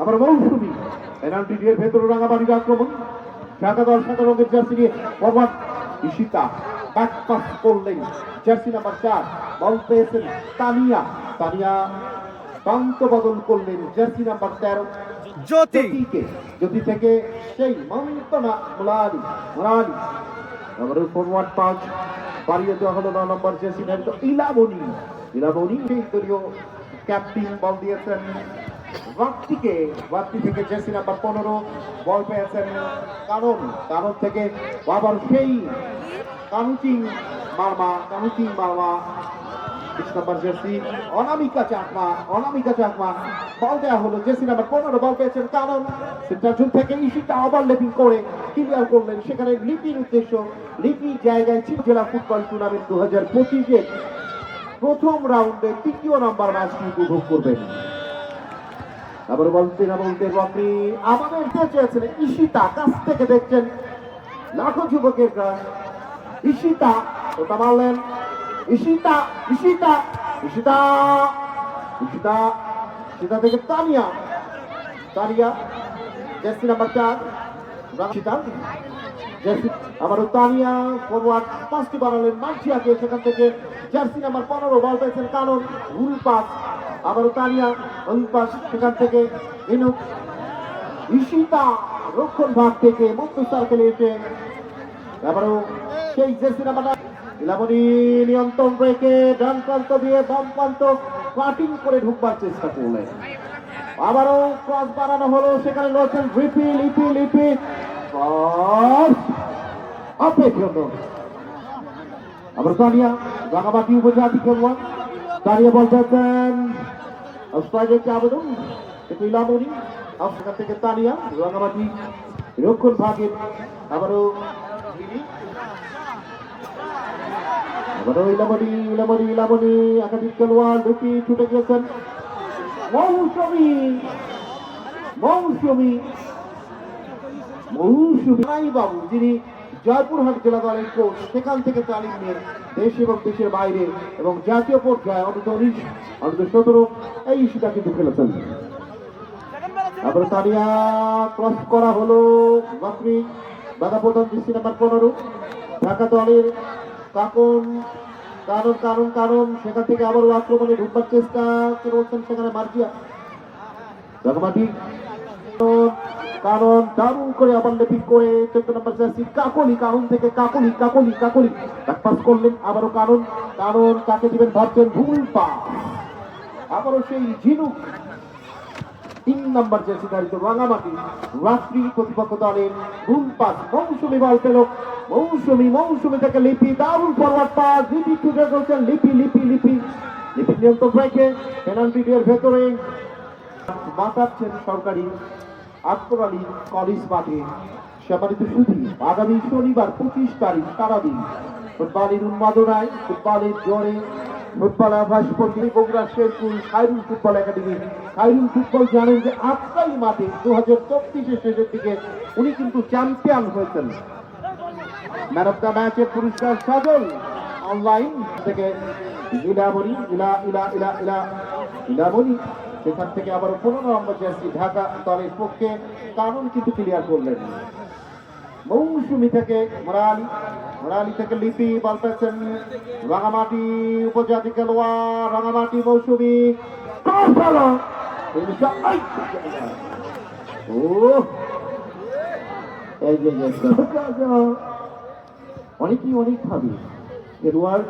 আবার মৌসুমি। পেনাল্টি দিয়ে ভেতরে রাঙামাটির আক্রমণ। দল সাদা রঙের জার্সি নিয়ে ফরওয়ার্ড ঈশিতা ব্যাক পাস করলেন। জার্সি নাম্বার চার বল পেয়েছেন তানিয়া। তানিয়া প্রান্ত বদল করলেন জার্সি নাম্বার তেরো জ্যোতি। জ্যোতিকে। জ্যোতি থেকে সেই মন্তনা মুলালি মুলালি আবার ফরওয়ার্ড পাঁচ বাড়িয়ে দেওয়া হলো ন নম্বর জার্সি ইলাবনি। সেই দলীয় ক্যাপ্টেন বল দিয়েছেন। ওয়াক্তিকে ওয়াক্তি থেকে জার্সি নাম্বার পনেরো বল পেয়েছেন কারণ কারণ থেকে আবার সেই কানুচিং মারমা কানুচিং মারমা। বিশ জার্সি অনামিকা চাকমা অনামিকা চাকমা। বল দেওয়া হলো জার্সি নাম্বার পনেরো বল পেয়েছেন কারণ। থেকে ইস্যুটা ওভারলেপিং করে ক্লিয়ার করলেন। সেখানে লিপির উদ্দেশ্য, লিপি জায়গায় ছিল জেলা ফুটবল টুর্নামেন্ট দু হাজার পঁচিশের প্রথম রাউন্ডে তৃতীয় নম্বর ম্যাচটি উপভোগ করবেন। তারপরে বলতে না বলতে আপনি আমাদের চেয়েছিলেন? ঈশিতা, কাছ থেকে দেখছেন লাখো যুবকের গান ঈশিতা, ওটা মারলেন। ঈশিতা ঈশিতা ঈশিতা ঈশিতা ঈশিতা থেকে তানিয়া। তানিয়া, জার্সি নাম্বার চার। ঈশিতা আবারও তানিয়া ফরওয়ার্ড পাঁচটি বানালেন মার্চিয়াকে সেখান থেকে জার্সি নাম্বার পনেরো বল পেয়েছেন কারণ ভুল পাস আবারও তানিয়া ভুল পাস সেখান থেকে ইনুক ঈশিতা রক্ষণ ভাগ থেকে মুক্ত সার্কেলে এসে এবারও সেই জেসি নাম্বার ইলামনি নিয়ন্ত্রণ রেখে ডান দিয়ে বাম প্রান্ত কাটিং করে ঢুকবার চেষ্টা করলেন। আবারও ক্রস বাড়ানো হলো, সেখানে রয়েছেন লিপি লিপি লিপি আপে জন্য আবার তানিয়া রাঙামাটি উপজাতি খেলোয়াড় দাঁড়িয়ে বল পেয়েছেন স্ট্রাইকের আবেদন কিন্তু ইলামনি সেখান থেকে তানিয়া রাঙামাটি রক্ষণ ভাগের আবারও। আবারও ইলামনি ইলামনি ইলামনি একাধিক খেলোয়াড় দুটি ছুটে গিয়েছেন। মৌসুমি মৌসুমি। মৌসুমি বাবু, যিনি জয়পুরহাট জেলা দলের কোচ সেখান থেকে তালিম নিয়ে দেশ এবং দেশের বাইরে এবং জাতীয় পর্যায়ে অন্তত উনিশ, অন্তত সতেরো এই ইস্যুটা কিন্তু খেলেছেন। তারপরে তানিয়া ক্রস করা হলো বাকরি, বাধা প্রধান দৃষ্টি নাম্বার পনেরো। ঢাকা দলের কাকন কারণ কারণ কারণ সেখান থেকে আবারও আক্রমণে ঢুকবার চেষ্টা করছেন সেখানে মার্জিয়া। রাগমাটি কারণ দারুণ করে আবার লেপিং করে চোদ্দ নম্বর জার্সি কাকলি, কারণ থেকে কাকলি কাকলি কাকলি। পাস করলেন আবারও কারণ কারণ কাকে দিবেন ভাবছেন ভুল পা আবারও সেই ঝিনুক। তিন নম্বর জার্সি ধারিত রাঙামাটি। রাত্রি প্রতিপক্ষ দলের ভুল পাস মৌসুমি বল পেল। মৌসুমি মৌসুমি থেকে লিপি, দারুণ ফরওয়ার্ড পাস লিপি ছুটে চলছেন লিপি লিপি লিপি। লিপি নিয়ন্ত্রণ রেখে পেনাল্টি ভেতরে। মাতাচ্ছেন সরকারি। আকবর কলেজ মাঠে সেবারিত সুধি, আগামী শনিবার পঁচিশ তারিখ সারাদিন ফুটবলের উন্মাদনায়, ফুটবলের জোরে ফুটবল আভাস পল্লী Bogura Sherpur Khairul football academy. Khairul football জানেন যে আটটাই মাঠে দু হাজার চব্বিশের শেষের দিকে উনি কিন্তু চ্যাম্পিয়ন হয়েছেন। ম্যান অফ দ্য ম্যাচের পুরস্কার সাজল অনলাইন থেকে। ইলামণি, ইলা ইলা ইলা ইলা, ইলামণি সেখান থেকে আবার পনেরো নম্বর জার্সি ঢাকা দলের পক্ষে কারণ কিন্তু ক্লিয়ার করলেন। মৌসুমি থেকে মোরালি মোরালি থেকে লিপি বল পেয়েছেন রাঙামাটি উপজাতি খেলোয়াড়, রাঙামাটি মৌসুমি অনেকই অনেক ভাবে। খেলোয়াড়